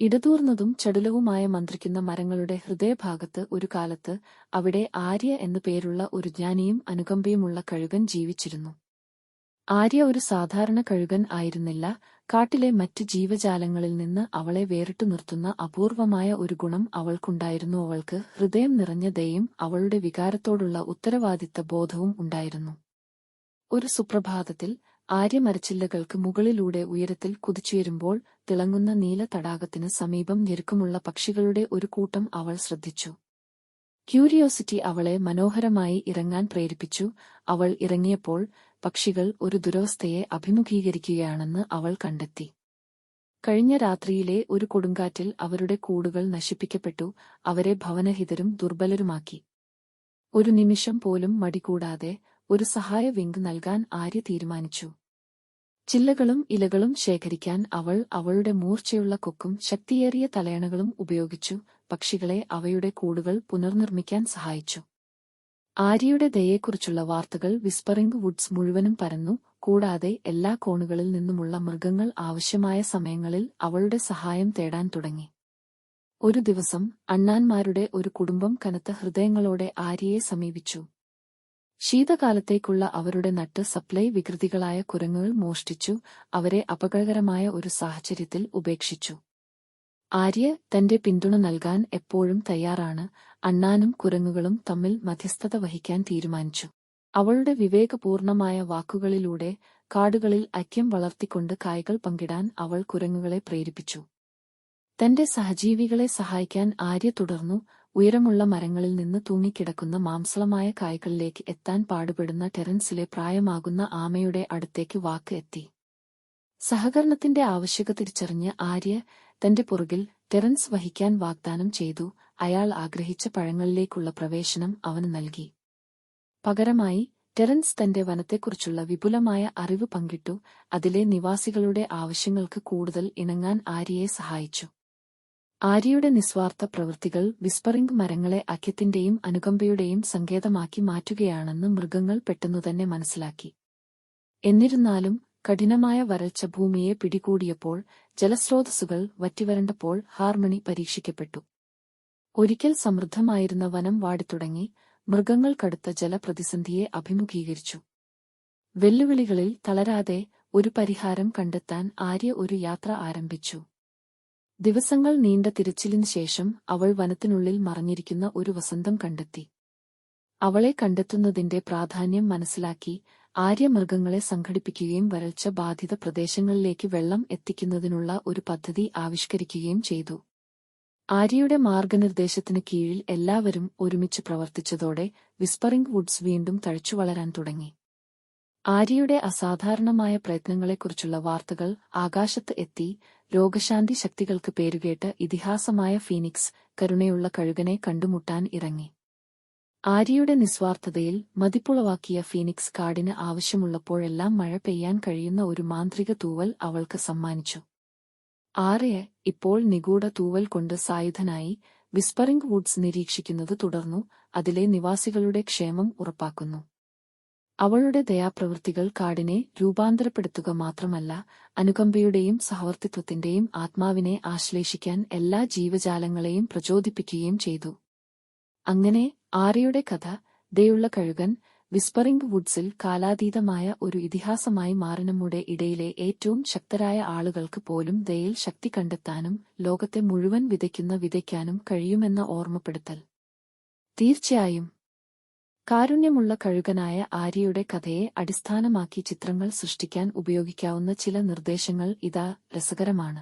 ഇടതൂർന്നതും ചടുലവുമായ മന്ത്രിക്കുന്ന മരങ്ങളുടെ ഹൃദയഭാഗത്ത് ഒരു കാലത്ത് അവിടെ ആര്യ എന്നു പേരുള്ള ഒരു ജ്ഞാനിയും അനുകമ്പയുമുള്ള കഴുകൻ ജീവിച്ചിരുന്നു. ആര്യ ഒരു സാധാരണ കഴുകൻ ആയിരുന്നില്ല. കാട്ടിലെ മറ്റ് ജീവജാലങ്ങളിൽ നിന്ന് അവളെ വേറിട്ടു നിർത്തുന്ന അപൂർവമായ ഒരു ഗുണം അവൾക്കുണ്ടായിരുന്നു. അവൾക്ക് ഹൃദയം നിറഞ്ഞ ദയും അവളുടെ വികാരത്തോടുള്ള ഉത്തരവാദിത്ത ബോധവും ഉണ്ടായിരുന്നു. ഒരു സുപ്രഭാതത്തിൽ ആര്യമരച്ചില്ലകൾക്ക് മുകളിലൂടെ ഉയരത്തിൽ കുതിച്ചുയരുമ്പോൾ തിളങ്ങുന്ന നീല തടാകത്തിന് സമീപം ഞെരുക്കമുള്ള പക്ഷികളുടെ ഒരു കൂട്ടം അവൾ ശ്രദ്ധിച്ചു. ക്യൂരിയോസിറ്റി അവളെ മനോഹരമായി ഇറങ്ങാൻ പ്രേരിപ്പിച്ചു. അവൾ ഇറങ്ങിയപ്പോൾ പക്ഷികൾ ഒരു ദുരവസ്ഥയെ അഭിമുഖീകരിക്കുകയാണെന്ന് അവൾ കണ്ടെത്തി. കഴിഞ്ഞ രാത്രിയിലെ ഒരു കൊടുങ്കാറ്റിൽ അവരുടെ കൂടുകൾ നശിപ്പിക്കപ്പെട്ടു. അവരെ ഭവനഹിതരും ദുർബലരുമാക്കി. ഒരു നിമിഷം പോലും മടികൂടാതെ ഒരു സഹായ വിങ്ക് നൽകാൻ ആര്യ തീരുമാനിച്ചു. ചില്ലകളും ഇലകളും ശേഖരിക്കാൻ അവൾ അവളുടെ മൂർച്ചയുള്ള കൊക്കും ശക്തിയേറിയ തലയണകളും ഉപയോഗിച്ചു പക്ഷികളെ അവയുടെ കൂടുകൾ പുനർനിർമ്മിക്കാൻ സഹായിച്ചു. ആര്യയുടെ ദയയെക്കുറിച്ചുള്ള വാർത്തകൾ വിസ്പറിംഗ് വുഡ്സ് മുഴുവനും പരന്നു കൂടാതെ എല്ലാ കോണുകളിൽ നിന്നുമുള്ള മൃഗങ്ങൾ ആവശ്യമായ സമയങ്ങളിൽ അവളുടെ സഹായം തേടാൻ തുടങ്ങി. ഒരു ദിവസം അണ്ണാന്മാരുടെ ഒരു കുടുംബം കനത്ത ഹൃദയങ്ങളോടെ ആര്യയെ സമീപിച്ചു. ശീതകാലത്തേക്കുള്ള അവരുടെ നട്ട് സപ്ലൈ വികൃതികളായ കുരങ്ങുകൾ മോഷ്ടിച്ചു അവരെ അപകടകരമായ ഒരു സാഹചര്യത്തിൽ ഉപേക്ഷിച്ചു. ആര്യ തന്റെ പിന്തുണ നൽകാൻ എപ്പോഴും തയ്യാറാണ് അണ്ണാനും കുരങ്ങുകളും തമ്മിൽ മധ്യസ്ഥത വഹിക്കാൻ തീരുമാനിച്ചു. അവളുടെ വിവേകപൂർണമായ വാക്കുകളിലൂടെ കാടുകളിൽ ഐക്യം വളർത്തിക്കൊണ്ട് കായ്കൾ പങ്കിടാൻ അവൾ കുരങ്ങുകളെ പ്രേരിപ്പിച്ചു. തന്റെ സഹജീവികളെ സഹായിക്കാൻ ആര്യ തുടർന്നു ഉയരമുള്ള മരങ്ങളിൽ നിന്ന് തൂങ്ങിക്കിടക്കുന്ന മാംസളമായ കായ്കളിലേക്ക് എത്താൻ പാടുപെടുന്ന ടെറൻസിലെ പ്രായമാകുന്ന ആമയുടെ അടുത്തേക്ക് വാക്ക് എത്തി. സഹകരണത്തിന്റെ ആവശ്യകത തിരിച്ചറിഞ്ഞ് ആര്യ തന്റെ പുറകിൽ ടെറൻസ് വഹിക്കാൻ വാഗ്ദാനം ചെയ്തു. അയാൾ ആഗ്രഹിച്ച പഴങ്ങളിലേക്കുള്ള പ്രവേശനം അവന് നൽകി. പകരമായി ടെറൻസ് തന്റെ വനത്തെക്കുറിച്ചുള്ള വിപുലമായ അറിവ് പങ്കിട്ടു. അതിലെ നിവാസികളുടെ ആവശ്യങ്ങൾക്ക് കൂടുതൽ ഇണങ്ങാൻ ആര്യയെ സഹായിച്ചു. ആര്യയുടെ നിസ്വാർത്ഥ പ്രവൃത്തികൾ വിസ്പറിംഗ് മരങ്ങളെ അഖ്യത്തിന്റെയും അനുകമ്പയുടെയും സങ്കേതമാക്കി മാറ്റുകയാണെന്ന് മൃഗങ്ങൾ പെട്ടെന്നുതന്നെ മനസ്സിലാക്കി. എന്നിരുന്നാലും കഠിനമായ വരൾച്ച ഭൂമിയെ പിടികൂടിയപ്പോൾ ജലസ്രോതസ്സുകൾ വറ്റിവരണ്ടപ്പോൾ ഹാർമണി പരീക്ഷിക്കപ്പെട്ടു. ഒരിക്കൽ സമൃദ്ധമായിരുന്ന വനം വാടിത്തുടങ്ങി മൃഗങ്ങൾ കടുത്ത ജലപ്രതിസന്ധിയെ അഭിമുഖീകരിച്ചു. വെല്ലുവിളികളിൽ തളരാതെ ഒരു പരിഹാരം കണ്ടെത്താൻ ആര്യ ഒരു യാത്ര ആരംഭിച്ചു. ദിവസങ്ങൾ നീണ്ട തിരച്ചിലിനു ശേഷം അവൾ വനത്തിനുള്ളിൽ മറഞ്ഞിരിക്കുന്ന ഒരു വസന്തം കണ്ടെത്തി. അവളെ കണ്ടെത്തുന്നതിന്റെ പ്രാധാന്യം മനസ്സിലാക്കി ആര്യമൃഗങ്ങളെ സംഘടിപ്പിക്കുകയും വരൾച്ച ബാധിത പ്രദേശങ്ങളിലേക്ക് വെള്ളം എത്തിക്കുന്നതിനുള്ള ഒരു പദ്ധതി ആവിഷ്കരിക്കുകയും ചെയ്തു. ആര്യയുടെ മാർഗനിർദ്ദേശത്തിന് കീഴിൽ എല്ലാവരും ഒരുമിച്ച് പ്രവർത്തിച്ചതോടെ വിസ്പറിംഗ് വുഡ്സ് വീണ്ടും തഴച്ചു വളരാൻ തുടങ്ങി. ആര്യയുടെ അസാധാരണമായ പ്രയത്നങ്ങളെക്കുറിച്ചുള്ള വാർത്തകൾ ആകാശത്ത് എത്തി രോഗശാന്തി ശക്തികൾക്ക് പേരുകേട്ട് ഇതിഹാസമായ ഫീനിക്സ് കരുണയുള്ള കഴുകനെ കണ്ടുമുട്ടാൻ ഇറങ്ങി. ആര്യയുടെ നിസ്വാർത്ഥതയിൽ മതിപ്പുളവാക്കിയ ഫീനിക്സ് കാടിന് ആവശ്യമുള്ളപ്പോഴെല്ലാം മഴ പെയ്യാൻ കഴിയുന്ന ഒരു മാന്ത്രിക തൂവൽ അവൾക്ക് സമ്മാനിച്ചു. ആര്യ ഇപ്പോൾ നിഗൂഢ തൂവൽ കൊണ്ട് സായുധനായി വിസ്പറിംഗ് വുഡ്സ് നിരീക്ഷിക്കുന്നത് തുടർന്നു അതിലെ നിവാസികളുടെ ക്ഷേമം ഉറപ്പാക്കുന്നു. അവളുടെ ദയാപ്രവൃത്തികൾ കാടിനെ രൂപാന്തരപ്പെടുത്തുക മാത്രമല്ല അനുകമ്പയുടെയും സഹവർത്തിത്വത്തിന്റെയും ആത്മാവിനെ ആശ്ലേഷിക്കാൻ എല്ലാ ജീവജാലങ്ങളെയും പ്രചോദിപ്പിക്കുകയും ചെയ്തു. അങ്ങനെ ആര്യയുടെ കഥ ദയുള്ള കഴുകൻ വിസ്പറിംഗ് വുഡ്സിൽ കാലാതീതമായ ഒരു ഇതിഹാസമായി മാറി ഇടയിലെ ഏറ്റവും ശക്തരായ ആളുകൾക്ക് പോലും ദയയിൽ ശക്തി കണ്ടെത്താനും ലോകത്തെ മുഴുവൻ വിതയ്ക്കുന്ന വിതയ്ക്കാനും കഴിയുമെന്ന ഓർമ്മപ്പെടുത്തൽ. തീർച്ചയായും കാരുണ്യമുള്ള കഴുകനായ ആര്യയുടെ കഥയെ അടിസ്ഥാനമാക്കി ചിത്രങ്ങൾ സൃഷ്ടിക്കാൻ ഉപയോഗിക്കാവുന്ന ചില നിർദ്ദേശങ്ങൾ ഇതാ രസകരമാണ്.